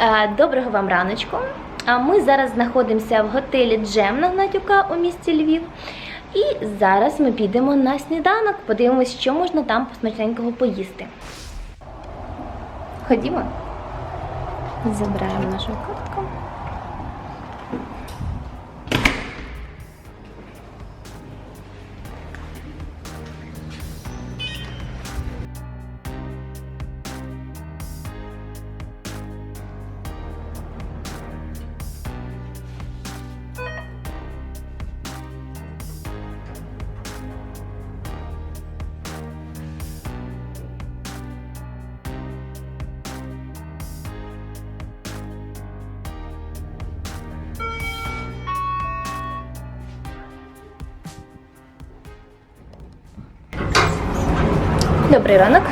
Е, Доброго вам раночку. Ми зараз знаходимося в готелі Джем на Гнатюка у місті Львів. І зараз ми підемо на сніданок, подивимось, що можна там посмачненького поїсти. Ходімо. Забираємо нашу картку. Добрий ранок.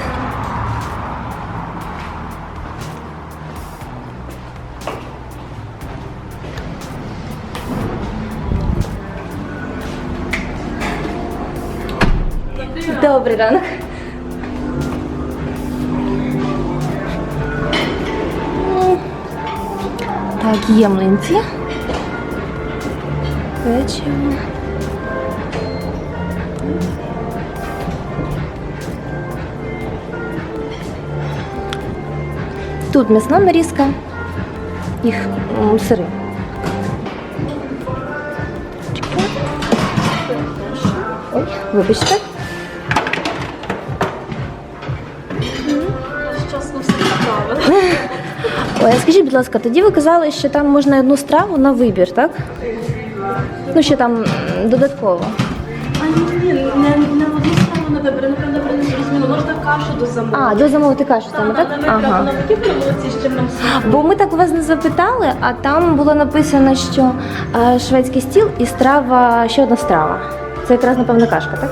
Добрий ранок. Так, є млинці. Печиво. Тут м'ясна нарізка, їх сири. Ой, вибачте. Ой, скажіть, будь ласка, тоді ви казали, що там можна одну страву на вибір, так? Ну, що там додатково. Прямо на воді молоці з чим нам смачно. Бо ми так вас не запитали, а там було написано, що е, шведський стіл і страва, ще одна страва. Це якраз, напевно, кашка, так?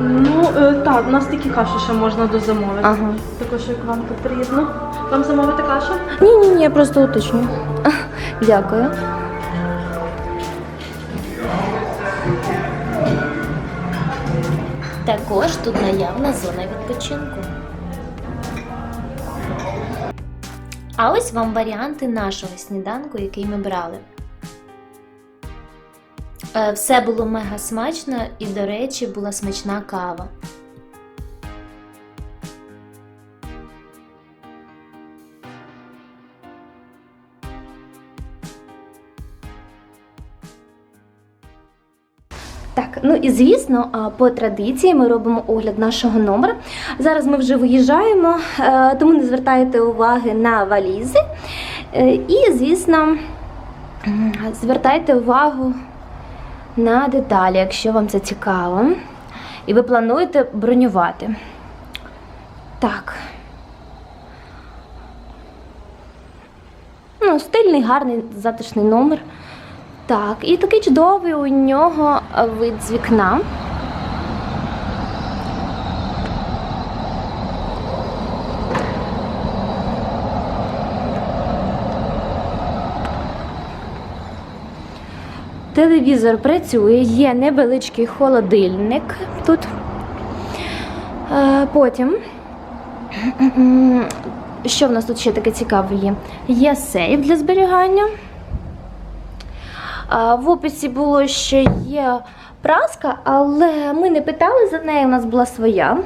Ну, е, так, у нас тільки кашу ще можна дозамовити. Ага. Також як вам потрібно. Вам замовити кашу? Ні, ні, ні, я просто уточню. Дякую. Також тут наявна зона відпочинку. А ось вам варіанти нашого сніданку, який ми брали. Е, Все було мега смачно і, до речі, була смачна кава. Так, ну і звісно, по традиції ми робимо огляд нашого номера. Зараз ми вже виїжджаємо, е, тому не звертайте уваги на валізи. Е, І, звісно, звертайте увагу на деталі, якщо вам це цікаво. І ви плануєте бронювати. Так. Ну, стильний, гарний, затишний номер. Так, і такий чудовий у нього вид з вікна. Телевізор працює, є невеличкий холодильник тут. Потім, що в нас тут ще таке цікаве є? Є сейф для зберігання. В описі було, що є праска, але ми не питали за неї, у нас була своя.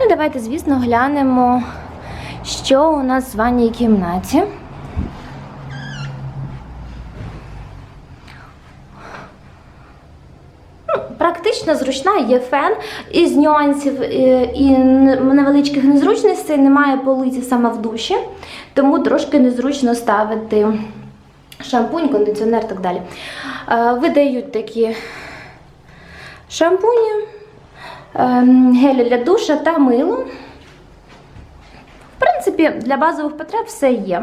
Ну, давайте, звісно, глянемо, що у нас в ванній кімнаті. Ну, Практично зручна, є фен із нюансів е, і невеличких незручностей, немає полиці саме в душі, тому трошки незручно ставити шампунь, кондиціонер і так далі. Е, Видають такі шампуні, ем, гелі для душа та мило. В принципі, для базових потреб все є.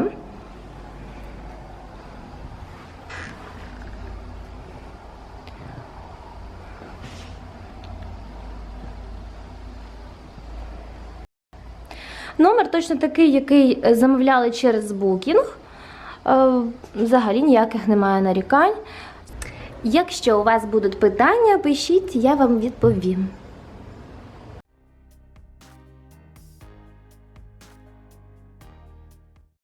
Номер точно такий, який е, замовляли через Booking. Е, Взагалі ніяких немає нарікань. Якщо у вас будуть питання, пишіть, я вам відповім.